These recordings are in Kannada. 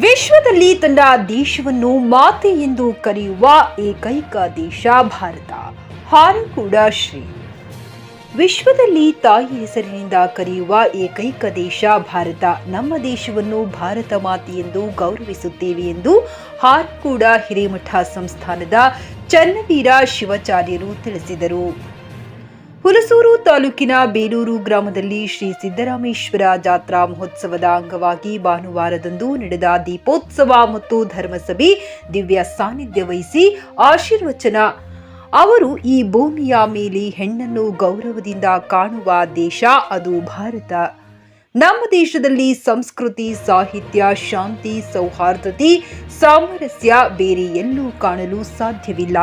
ವಿಶ್ವದಲ್ಲಿ ತನ್ನ ದೇಶವನ್ನು ಮಾತೆ ಎಂದು ಕರೆಯುವ ಏಕೈಕ ದೇಶ ಭಾರತ. ಹಾರು ಕೂಡ ಶ್ರೀ. ವಿಶ್ವದಲ್ಲಿ ತಾಯಿ ಹೆಸರಿನಿಂದ ಕರೆಯುವ ಏಕೈಕ ದೇಶ ಭಾರತ. ನಮ್ಮ ದೇಶವನ್ನು ಭಾರತ ಮಾತೆ ಎಂದು ಗೌರವಿಸುತ್ತೇವೆ ಎಂದು ಹಾರ್ಕೂಡ ಹಿರೇಮಠ ಸಂಸ್ಥಾನದ ಚನ್ನವೀರ ಶಿವಾಚಾರ್ಯರು ತಿಳಿಸಿದರು. ಹುಲಸೂರು ತಾಲೂಕಿನ ಬೇಲೂರು ಗ್ರಾಮದಲ್ಲಿ ಶ್ರೀ ಸಿದ್ದರಾಮೇಶ್ವರ ಜಾತ್ರಾ ಮಹೋತ್ಸವದ ಅಂಗವಾಗಿ ಭಾನುವಾರದಂದು ನಡೆದ ದೀಪೋತ್ಸವ ಮತ್ತು ಧರ್ಮಸಭೆ ದಿವ್ಯ ಸಾನ್ನಿಧ್ಯ ವಹಿಸಿ ಆಶೀರ್ವಚನ. ಅವರು ಈ ಭೂಮಿಯ ಮೇಲೆ ಹೆಣ್ಣನ್ನು ಗೌರವದಿಂದ ಕಾಣುವ ದೇಶ, ಅದು ಭಾರತ. ನಮ್ಮ ದೇಶದಲ್ಲಿ ಸಂಸ್ಕೃತಿ, ಸಾಹಿತ್ಯ, ಶಾಂತಿ, ಸೌಹಾರ್ದತೆ, ಸಾಮರಸ್ಯ ಬೇರೆ ಎಲ್ಲೂ ಕಾಣಲು ಸಾಧ್ಯವಿಲ್ಲ.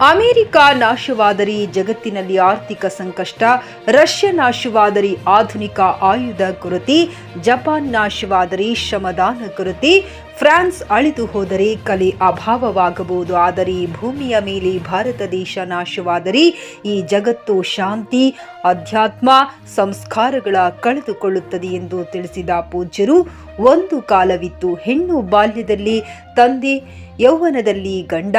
ಅಮೆರಿಕ ನಾಶವಾದರಿ ಜಗತ್ತಿನಲ್ಲಿ ಆರ್ಥಿಕ ಸಂಕಷ್ಟ, ರಷ್ಯಾ ನಾಶವಾದರಿ ಆಧುನಿಕ ಆಯುಧ ಕೊರತೆ, ಜಪಾನ್ ನಾಶವಾದರಿ ಶ್ರಮದಾನ ಕೊರತೆ, ಫ್ರಾನ್ಸ್ ಅಳಿದು ಹೋದರೆ ಕಲೆ ಅಭಾವವಾಗಬಹುದು, ಆದರೆ ಭೂಮಿಯ ಮೇಲೆ ಭಾರತ ದೇಶ ನಾಶವಾದರೆ ಈ ಜಗತ್ತು ಶಾಂತಿ, ಅಧ್ಯಾತ್ಮ, ಸಂಸ್ಕಾರಗಳ ಕಳೆದುಕೊಳ್ಳುತ್ತದೆ ಎಂದು ತಿಳಿಸಿದ ಪೂಜ್ಯರು, ಒಂದು ಕಾಲವಿತ್ತು ಹೆಣ್ಣು ಬಾಲ್ಯದಲ್ಲಿ ತಂದೆ ಯೌವನದಲ್ಲಿ ಗಂಡ.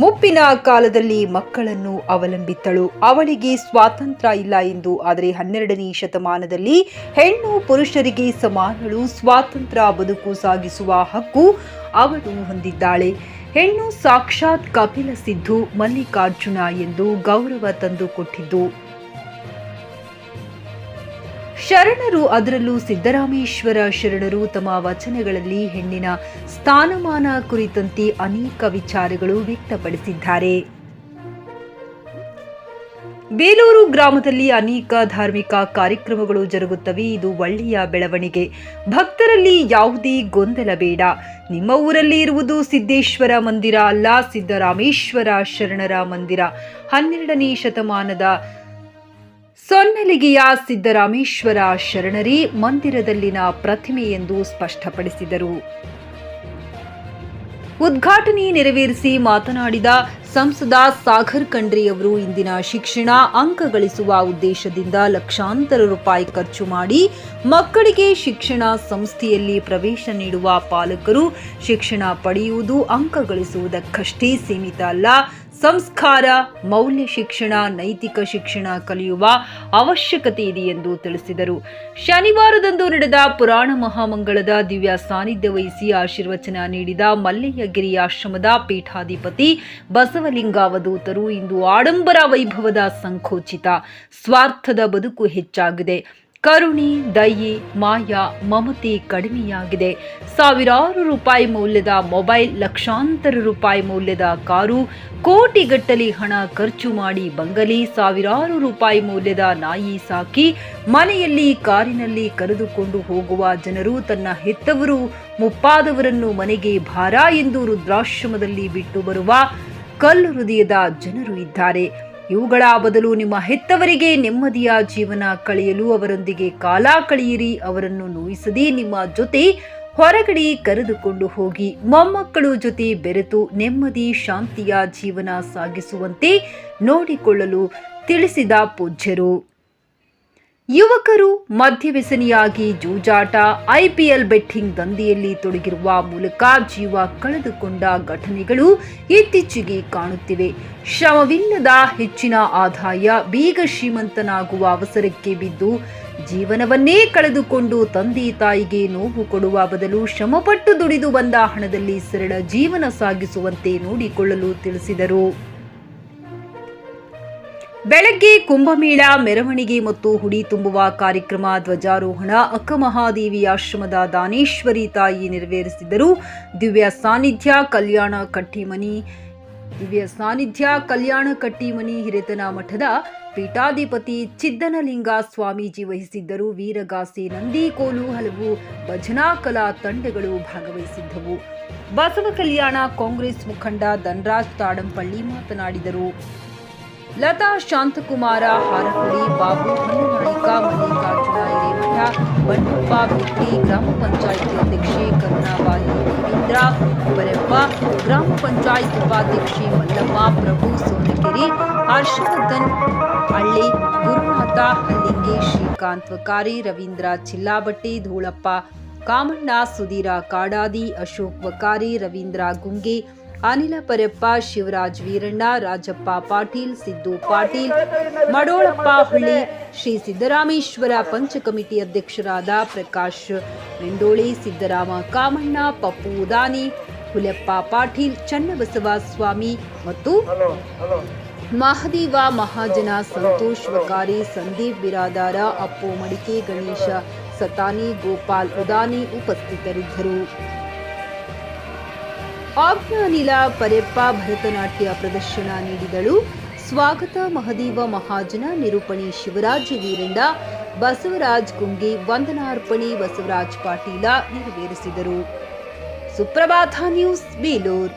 ಮುಪ್ಪಿನ ಕಾಲದಲ್ಲಿ ಮಕ್ಕಳನ್ನು ಅವಲಂಬಿತ್ತಳು ಅವಳಿಗೆ ಸ್ವಾತಂತ್ರ್ಯ ಇಲ್ಲ ಎಂದು, ಆದರೆ ಹನ್ನೆರಡನೇ ಶತಮಾನದಲ್ಲಿ ಹೆಣ್ಣು ಪುರುಷರಿಗೆ ಸಮಾನಳು. ಸ್ವಾತಂತ್ರ್ಯ ಬದುಕು ಸಾಗಿಸುವ ಹಕ್ಕು ಅವಳು ಹೊಂದಿದ್ದಾಳೆ. ಹೆಣ್ಣು ಸಾಕ್ಷಾತ್ ಕಪಿಲ ಸಿದ್ದು ಮಲ್ಲಿಕಾರ್ಜುನ ಎಂದು ಗೌರವ ತಂದುಕೊಟ್ಟಿದ್ದು. ಶರಣರು, ಅದರಲ್ಲೂ ಸಿದ್ದರಾಮೇಶ್ವರ ಶರಣರು ತಮ್ಮ ವಚನಗಳಲ್ಲಿ ಹೆಣ್ಣಿನ ಸ್ಥಾನಮಾನ ಕುರಿತಂತೆ ಅನೇಕ ವಿಚಾರಗಳು ವ್ಯಕ್ತಪಡಿಸಿದ್ದಾರೆ. ಬೇಲೂರು ಗ್ರಾಮದಲ್ಲಿ ಅನೇಕ ಧಾರ್ಮಿಕ ಕಾರ್ಯಕ್ರಮಗಳು ಜರುಗುತ್ತವೆ. ಇದು ಒಳ್ಳೆಯ ಬೆಳವಣಿಗೆ. ಭಕ್ತರಲ್ಲಿ ಯಾವುದೇ ಗೊಂದಲ ಬೇಡ. ನಿಮ್ಮ ಊರಲ್ಲಿ ಇರುವುದು ಸಿದ್ದೇಶ್ವರ ಮಂದಿರ ಅಲ್ಲ, ಸಿದ್ದರಾಮೇಶ್ವರ ಶರಣರ ಮಂದಿರ. ಹನ್ನೆರಡನೇ ಶತಮಾನದ ಸೊನ್ನಲಿಗೆಯ ಸಿದ್ದರಾಮೇಶ್ವರ ಶರಣರಿ ಮಂದಿರದಲ್ಲಿನ ಪ್ರತಿಮೆ ಎಂದು ಸ್ಪಷ್ಟಪಡಿಸಿದರು. ಉದ್ಘಾಟನೆ ನೆರವೇರಿಸಿ ಮಾತನಾಡಿದ ಸಂಸದ ಸಾಗರ್ ಖಂಡ್ರೆ ಅವರು ಇಂದಿನ ಶಿಕ್ಷಣ ಅಂಕ ಗಳಿಸುವ ಉದ್ದೇಶದಿಂದ ಲಕ್ಷಾಂತರ ರೂಪಾಯಿ ಖರ್ಚು ಮಾಡಿ ಮಕ್ಕಳಿಗೆ ಶಿಕ್ಷಣ ಸಂಸ್ಥೆಯಲ್ಲಿ ಪ್ರವೇಶ ನೀಡುವ ಪಾಲಕರು ಶಿಕ್ಷಣ ಪಡೆಯುವುದು ಅಂಕ ಗಳಿಸುವುದಕ್ಕಷ್ಟೇ ಸೀಮಿತ ಅಲ್ಲ. ಸಂಸ್ಕಾರ, ಮೌಲ್ಯ ಶಿಕ್ಷಣ, ನೈತಿಕ ಶಿಕ್ಷಣ ಕಲಿಯುವ ಅವಶ್ಯಕತೆ ಇದೆ ಎಂದು ತಿಳಿಸಿದರು. ಶನಿವಾರದಂದು ನಡೆದ ಪುರಾಣ ಮಹಾಮಂಗಳದ ದಿವ್ಯ ಸಾನ್ನಿಧ್ಯ ವಹಿಸಿ ಆಶೀರ್ವಚನ ನೀಡಿದ ಮಲ್ಲಯ್ಯಗಿರಿ ಆಶ್ರಮದ ಪೀಠಾಧಿಪತಿ ಬಸವಲಿಂಗ ಅವಧೂತರು ಇಂದು ಆಡಂಬರ ವೈಭವದ ಸಂಕೋಚಿತ ಸ್ವಾರ್ಥದ ಬದುಕು ಹೆಚ್ಚಾಗಿದೆ. ಕರುಣಿ, ದಯೆ, ಮಾಯ, ಮಮತೆ ಕಡಿಮೆಯಾಗಿದೆ. ಸಾವಿರಾರು ರೂಪಾಯಿ ಮೌಲ್ಯದ ಮೊಬೈಲ್, ಲಕ್ಷಾಂತರ ರೂಪಾಯಿ ಮೌಲ್ಯದ ಕಾರು, ಕೋಟಿಗಟ್ಟಲೆ ಹಣ ಖರ್ಚು ಮಾಡಿ ಬಂಗಲಿ, ಸಾವಿರಾರು ರೂಪಾಯಿ ಮೌಲ್ಯದ ನಾಯಿ ಸಾಕಿ ಮನೆಯಲ್ಲಿ ಕಾರಿನಲ್ಲಿ ಕರೆದುಕೊಂಡು ಹೋಗುವ ಜನರು ತನ್ನ ಹೆತ್ತವರು, ಮುಪ್ಪಾದವರನ್ನು ಮನೆಗೆ ಭಾರ ಎಂದು ರುದ್ರಾಶ್ರಮದಲ್ಲಿ ಬಿಟ್ಟು ಬರುವ ಕಲ್ಲು ಹೃದಯದ ಜನರು ಇದ್ದಾರೆ. ಇವುಗಳ ಬದಲು ನಿಮ್ಮ ಹೆತ್ತವರಿಗೆ ನೆಮ್ಮದಿಯ ಜೀವನ ಕಳೆಯಲು ಅವರೊಂದಿಗೆ ಕಾಲ ಕಳೆಯಿರಿ. ಅವರನ್ನು ನೋಯಿಸದೆ ನಿಮ್ಮ ಜೊತೆ ಹೊರಗಡೆ ಕರೆದುಕೊಂಡು ಹೋಗಿ ಮೊಮ್ಮಕ್ಕಳು ಜೊತೆ ಬೆರೆತು ನೆಮ್ಮದಿ, ಶಾಂತಿಯ ಜೀವನ ಸಾಗಿಸುವಂತೆ ನೋಡಿಕೊಳ್ಳಲು ತಿಳಿಸಿದ ಪೂಜ್ಯರು. ಯುವಕರು ಮದ್ಯವ್ಯಸನಿಯಾಗಿ ಜೂಜಾಟ ಐಪಿಎಲ್ ಬೆಟ್ಟಿಂಗ್ ದಂಧೆಯಲ್ಲಿ ತೊಡಗಿರುವ ಮೂಲಕ ಜೀವ ಕಳೆದುಕೊಂಡ ಘಟನೆಗಳು ಇತ್ತೀಚೆಗೆ ಕಾಣುತ್ತಿವೆ. ಶ್ರಮವಿಲ್ಲದ ಹೆಚ್ಚಿನ ಆದಾಯ ಬೀಗ ಶ್ರೀಮಂತನಾಗುವ ಅವಸರಕ್ಕೆ ಬಿದ್ದು ಜೀವನವನ್ನೇ ಕಳೆದುಕೊಂಡು ತಂದೆ ತಾಯಿಗೆ ನೋವು ಕೊಡುವ ಬದಲು ಶ್ರಮಪಟ್ಟು ದುಡಿದು ಬಂದ ಹಣದಲ್ಲಿ ಸರಳ ಜೀವನ ಸಾಗಿಸುವಂತೆ ನೋಡಿಕೊಳ್ಳಲು ತಿಳಿಸಿದರು. ಬೆಳಗ್ಗೆ ಕುಂಭಮೇಳ, ಮೆರವಣಿಗೆ ಮತ್ತು ಹುಡಿ ತುಂಬುವ ಕಾರ್ಯಕ್ರಮ ಧ್ವಜಾರೋಹಣ, ಅಕ್ಕಮಹಾದೇವಿ ಆಶ್ರಮದ ದಾನೇಶ್ವರಿ ತಾಯಿ ನೆರವೇರಿಸಿದರು. ದಿವ್ಯ ಸಾನ್ನಿಧ್ಯ, ಕಲ್ಯಾಣ ಕಟ್ಟಿಮನಿ, ದಿವ್ಯ ಸಾನ್ನಿಧ್ಯ, ಕಲ್ಯಾಣ ಕಟ್ಟಿಮನಿ ಹಿರೇತನ ಮಠದ ಪೀಠಾಧಿಪತಿ ಚಿದ್ದನಲಿಂಗ ಸ್ವಾಮೀಜಿ ವಹಿಸಿದ್ದರು. ವೀರಗಾಸೆ ನಂದಿಕೋಲು ಹಲವು ಭಜನಾ ಕಲಾ ತಂಡಗಳು ಭಾಗವಹಿಸಿದ್ದವು. ಬಸವ ಕಲ್ಯಾಣ ಕಾಂಗ್ರೆಸ್ ಮುಖಂಡ ಧನರಾಜ್ ತಾಡಂಪಳ್ಳಿ ಮಾತನಾಡಿದರು. ಲತಾ ಶಾಂತಕುಮಾರ, ಹಾರಕುಡಿ, ಬಾಬು ಹೊನ್ನನಾಯಿಕ ಮಲ್ಲಿಕಾರ್ಜುನ, ಹಿರೇಮಠ ಬಂಡಪ್ಪ ಬಿಟ್ಟಿ ಗ್ರಾಮ ಪಂಚಾಯಿತಿ ಅಧ್ಯಕ್ಷೆ, ಕರುಣಾಬಾಯಿ, ರವೀಂದ್ರ ಬರೆಪ್ಪ ಗ್ರಾಮ ಪಂಚಾಯತ್ ಉಪಾಧ್ಯಕ್ಷೆ ಮಲ್ಲಮ್ಮ ಪ್ರಭು ಸೋನಗಿರಿ ಹರ್ಷವರ್ಧನ್, ಹಳ್ಳಿ, ಗುರುನಾಥ ಹಲ್ಲಿಂಗಿ ಶ್ರೀಕಾಂತ್ ವಕಾರಿ, ರವೀಂದ್ರ ಚಿಲ್ಲಾಬಟ್ಟಿ, ಧೂಳಪ್ಪ, ಕಾಮಣ್ಣ, ಸುಧೀರ ಕಾಡಾದಿ, ಅಶೋಕ್ ವಕಾರಿ, ರವೀಂದ್ರ ಗುಂಗೆ ಅನಿಲ ಪರಪ್ಪ ಶಿವರಾಜ್ ವೀರಣ್ಣ ರಾಜಪ್ಪ ಪಾಟೀಲ್ ಸಿದ್ದು ಪಾಟೀಲ್ ಮಡೋಳಪ್ಪ ಹಳ್ಳಿ ಶ್ರೀ ಸಿದ್ದರಾಮೇಶ್ವರ ಪಂಚ ಕಮಿಟಿ ಅಧ್ಯಕ್ಷರಾದ ಪ್ರಕಾಶ್ ಮೆಂಡೋಳಿ ಸಿದ್ದರಾಮ ಕಾಮಣ್ಣ ಪಪ್ಪು ಉದಾನಿ ಹುಲಪ್ಪ ಪಾಟೀಲ್ ಚನ್ನಬಸವ ಸ್ವಾಮಿ ಮತ್ತು ಮಹದೇವ ಮಹಾಜನ ಸಂತೋಷ್ ವಕಾರಿ ಸಂದೀಪ್ ಬಿರಾದಾರ ಅಪ್ಪು ಮಡಿಕೆ ಗಣೇಶ ಸತಾನಿ ಗೋಪಾಲ್ ಉದಾನಿ ಉಪಸ್ಥಿತರಿದ್ದರು. ಆಜ್ಞಾನಿಲ ಪರೆಪ್ಪ ಭರತನಾಟ್ಯ ಪ್ರದರ್ಶನ ನೀಡಿದಳು. ಸ್ವಾಗತ ಮಹದೇವ ಮಹಾಜನ ನಿರೂಪಣಿ ಶಿವರಾಜ್ ವೀರಂಡ, ಬಸವರಾಜ್ ಕುಂಗಿ ವಂದನಾರ್ಪಣೆ ಬಸವರಾಜ್ ಪಾಟೀಲ ನೆರವೇರಿಸಿದರು. ಸುಪ್ರಭಾತ ನ್ಯೂಸ್ ಬೇಲೂರ್.